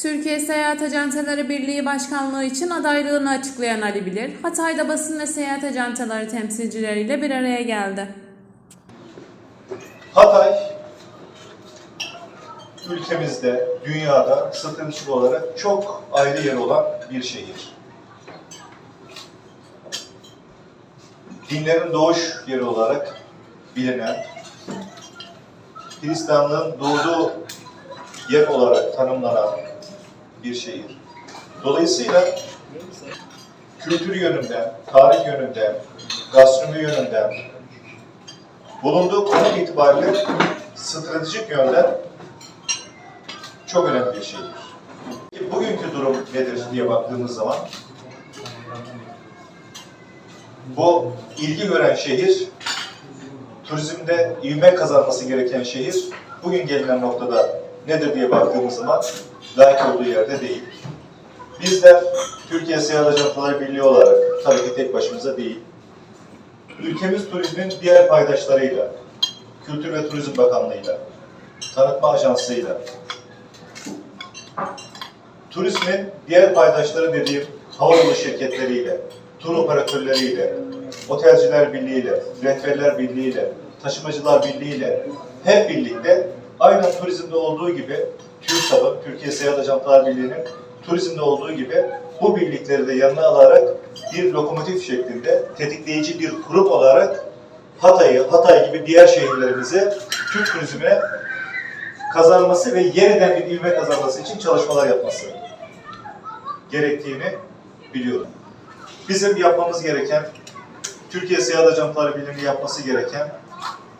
Türkiye Seyahat Ajantaları Birliği Başkanlığı için adaylığını açıklayan Ali Bilir, Hatay'da basın ve seyahat ajantaları temsilcileriyle bir araya geldi. Hatay ülkemizde, dünyada stratejik olarak çok ayrı yer olan bir şehir. Dinlerin doğuş yeri olarak bilinen, Hristiyanlığın doğduğu yer olarak tanımlanan bir şehir. Dolayısıyla kültür yönünden, tarih yönünden, gastronomi yönünden, bulunduğu konum itibariyle stratejik yönden çok önemli bir. Peki Bugünkü durum nedir diye baktığımız zaman bu ilgi gören şehir, turizmde ivme kazanması gereken şehir, bugün gelinen noktada nedir diye baktığımız zaman layık olduğu yerde değil. Bizler Türkiye Seyahat Ajantaları Birliği olarak tabii ki tek başımıza değil, ülkemiz turizmin diğer paydaşlarıyla, Kültür ve Turizm Bakanlığı'yla, tanıtma ajansıyla, turizmin diğer paydaşları dediğim havayolu şirketleriyle, tur operatörleriyle, otelciler birliğiyle, rehberler birliğiyle, taşımacılar birliğiyle hep birlikte aynen turizmde olduğu gibi TÜRSAB'ın, Türkiye Seyahat Ajantalar Birliği'nin turizmde olduğu gibi bu birlikleri de yanına alarak bir lokomotif şeklinde tetikleyici bir kurum olarak Hatay'ı, Hatay gibi diğer şehirlerimizi Türk turizmine kazanması ve yeniden bir ivme kazanması için çalışmalar yapması gerektiğini biliyorum. Bizim yapmamız gereken, Türkiye Seyahat Ajantaları Birliği'nin yapması gereken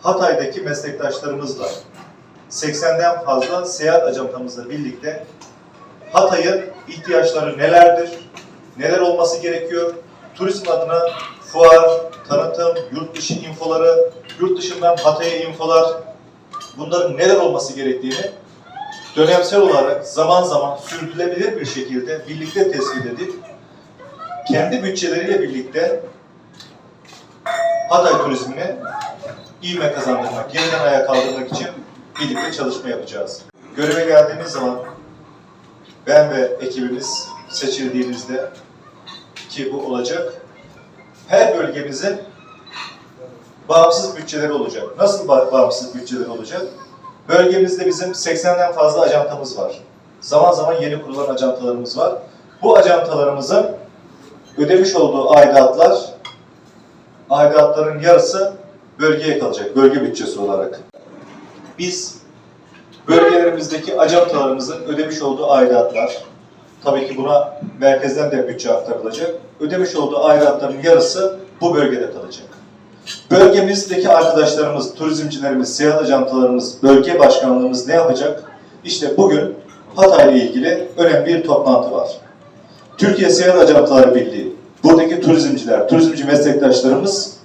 Hatay'daki meslektaşlarımızla 80'den fazla seyahat ajantamızla birlikte Hatay'ın ihtiyaçları nelerdir, neler olması gerekiyor, turizm adına fuar, tanıtım, yurt dışı infoları, yurt dışından Hatay'a infolar, bunların neler olması gerektiğini dönemsel olarak zaman zaman sürdürülebilir bir şekilde birlikte tespit edip kendi bütçeleriyle birlikte Hatay turizmine ivme kazandırmak, yeniden ayağa kaldırmak için birlikte çalışma yapacağız. Göreve geldiğimiz zaman ben ve ekibimiz seçildiğimizde ki bu olacak, her bölgemizin bağımsız bütçeleri olacak. Nasıl ba- bağımsız bütçeleri olacak? Bölgemizde bizim 80'den fazla ajantamız var. Zaman zaman yeni kurulan ajantalarımız var. Bu ajantalarımızın ödemiş olduğu aidatlar, aidatların yarısı bölgeye kalacak, bölge bütçesi olarak. Biz bölgelerimizdeki ajantalarımızın ödemiş olduğu aidatlar, tabii ki buna merkezden de bütçe aktarılacak, ödemiş olduğu aidatların yarısı bu bölgede kalacak. Bölgemizdeki arkadaşlarımız, turizmcilerimiz, seyahat ajantalarımız, bölge başkanlığımız ne yapacak? İşte bugün Hatay ile ilgili önemli bir toplantı var. Türkiye Seyahat Ajantaları Birliği, buradaki turizmciler, turizmci meslektaşlarımız,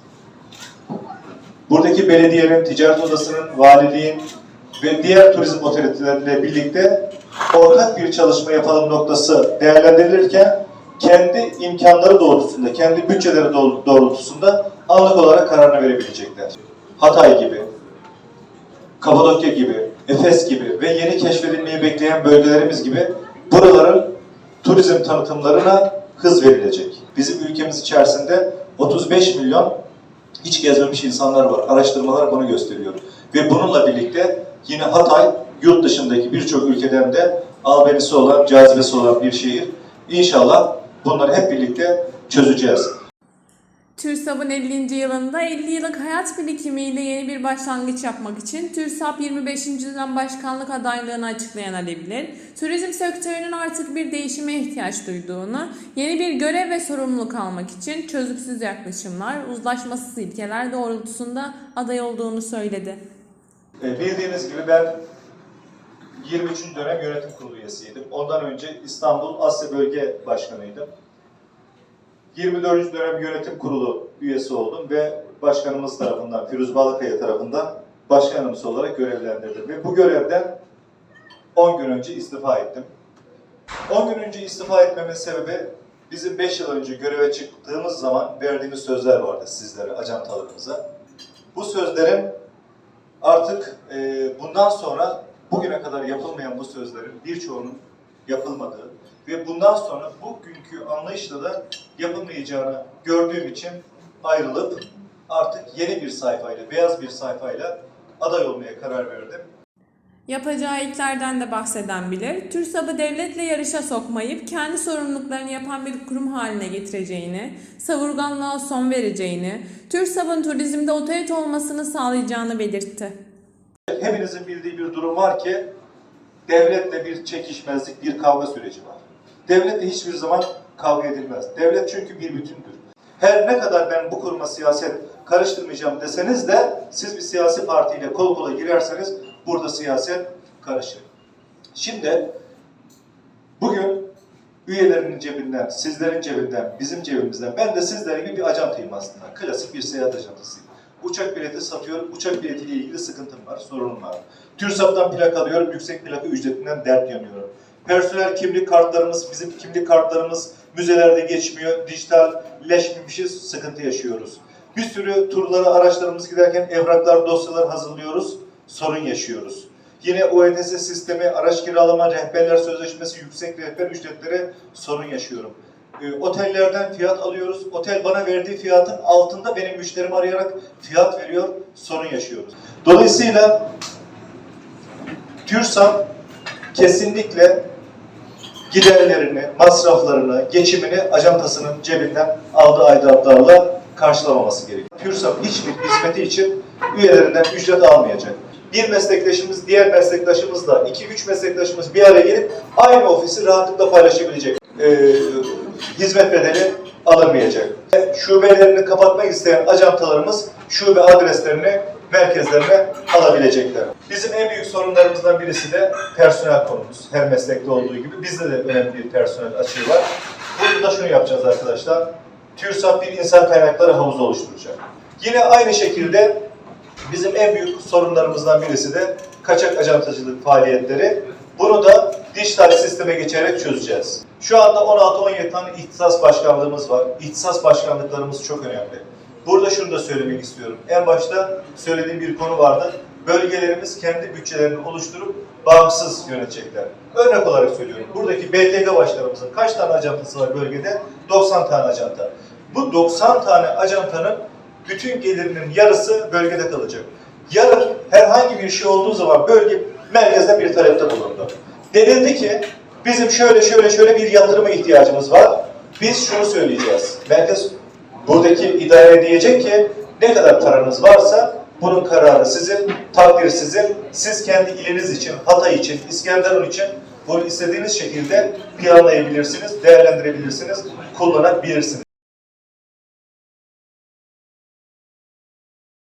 buradaki belediyenin, ticaret odasının, valiliğin ve diğer turizm otoriteleriyle birlikte ortak bir çalışma yapalım noktası değerlendirilirken kendi imkanları doğrultusunda, kendi bütçeleri doğru- doğrultusunda anlık olarak kararını verebilecekler. Hatay gibi, Kapadokya gibi, Efes gibi ve yeni keşfedilmeyi bekleyen bölgelerimiz gibi buraların turizm tanıtımlarına hız verilecek. Bizim ülkemiz içerisinde 35 milyon hiç gezmemiş insanlar var. Araştırmalar bunu gösteriyor. Ve bununla birlikte yine Hatay yurt dışındaki birçok ülkeden de albenisi olan, cazibesi olan bir şehir. İnşallah bunları hep birlikte çözeceğiz. TÜRSAB'ın 50. yılında 50 yıllık hayat birikimiyle yeni bir başlangıç yapmak için TÜRSAB 25. dönem başkanlık adaylığını açıklayan Ali Bilir, turizm sektörünün artık bir değişime ihtiyaç duyduğunu, yeni bir görev ve sorumluluk almak için çözümsüz yaklaşımlar, uzlaşmasız ilkeler doğrultusunda aday olduğunu söyledi. E, Bildiğiniz gibi ben 23. dönem yönetim kurulu üyesiydim. Ondan önce İstanbul Asya Bölge Başkanıydım. 24. dönem yönetim kurulu üyesi oldum ve başkanımız tarafından, Firuz Balıkaya tarafından başkanımız olarak görevlendirdim. Ve bu görevden 10 gün önce istifa ettim. 10 gün önce istifa etmemin sebebi bizim 5 yıl önce göreve çıktığımız zaman verdiğimiz sözler vardı sizlere, ajantalarımıza. Bu sözlerin artık e, bundan sonra bugüne kadar yapılmayan bu sözlerin birçoğunun yapılmadığı ve bundan sonra bugünkü anlayışla da yapılmayacağını gördüğüm için ayrılıp artık yeni bir sayfayla, beyaz bir sayfayla aday olmaya karar verdim. Yapacağı ilklerden de bahseden bilir. TÜRSAB'ı devletle yarışa sokmayıp kendi sorumluluklarını yapan bir kurum haline getireceğini, savurganlığa son vereceğini, TÜRSAB'ın turizmde otorite olmasını sağlayacağını belirtti. Hepinizin bildiği bir durum var ki devletle bir çekişmezlik, bir kavga süreci var. Devletle hiçbir zaman kavga edilmez. Devlet çünkü bir bütündür. Her ne kadar ben bu kuruma siyaset karıştırmayacağım deseniz de siz bir siyasi partiyle kol kola girerseniz burada siyaset karışır. Şimdi bugün üyelerinin cebinden, sizlerin cebinden, bizim cebimizden, ben de sizler gibi bir acantayım aslında. Klasik bir seyahat ajantasıyım. Uçak bileti satıyorum, uçak biletiyle ilgili sıkıntım var, sorunum var. TÜRSAP'tan plak alıyorum, yüksek plaka ücretinden dert yanıyorum. Personel kimlik kartlarımız, bizim kimlik kartlarımız müzelerde geçmiyor, dijitalleşmemişiz, sıkıntı yaşıyoruz. Bir sürü turlara araçlarımız giderken evraklar, dosyalar hazırlıyoruz, sorun yaşıyoruz. Yine OETS sistemi, araç kiralama, rehberler sözleşmesi, yüksek rehber ücretleri sorun yaşıyorum. E, otellerden fiyat alıyoruz. Otel bana verdiği fiyatın altında benim müşterimi arayarak fiyat veriyor, sorun yaşıyoruz. Dolayısıyla TÜRSAM kesinlikle giderlerini, masraflarını, geçimini ajantasının cebinden aldığı aidatlarla karşılamaması gerekiyor. TÜRSAM hiçbir hizmeti için üyelerinden ücret almayacak. Bir meslektaşımız diğer meslektaşımızla, iki üç meslektaşımız bir araya gelip aynı ofisi rahatlıkla paylaşabilecek. Ee, hizmet bedeli alınmayacak. Şubelerini kapatmak isteyen ajantalarımız şube adreslerini merkezlerine alabilecekler. Bizim en büyük sorunlarımızdan birisi de personel konumuz. Her meslekte olduğu gibi bizde de önemli bir personel açığı var. Burada da şunu yapacağız arkadaşlar. TÜRSAP bir insan kaynakları havuzu oluşturacak. Yine aynı şekilde bizim en büyük sorunlarımızdan birisi de kaçak ajantacılık faaliyetleri. Bunu da dijital sisteme geçerek çözeceğiz. Şu anda 16-17 tane ihtisas başkanlığımız var. İhtisas başkanlıklarımız çok önemli. Burada şunu da söylemek istiyorum. En başta söylediğim bir konu vardı. Bölgelerimiz kendi bütçelerini oluşturup bağımsız yönetecekler. Örnek olarak söylüyorum. Buradaki BTG başlarımızın kaç tane ajantası var bölgede? 90 tane ajanta. Bu 90 tane ajantanın bütün gelirinin yarısı bölgede kalacak. Yarın herhangi bir şey olduğu zaman bölge merkezde bir talepte bulundu. Denildi ki bizim şöyle şöyle şöyle bir yatırıma ihtiyacımız var. Biz şunu söyleyeceğiz. Merkez buradaki idare diyecek ki ne kadar paranız varsa bunun kararı sizin, takdir sizin. Siz kendi iliniz için, Hatay için, İskenderun için bunu istediğiniz şekilde planlayabilirsiniz, değerlendirebilirsiniz, kullanabilirsiniz.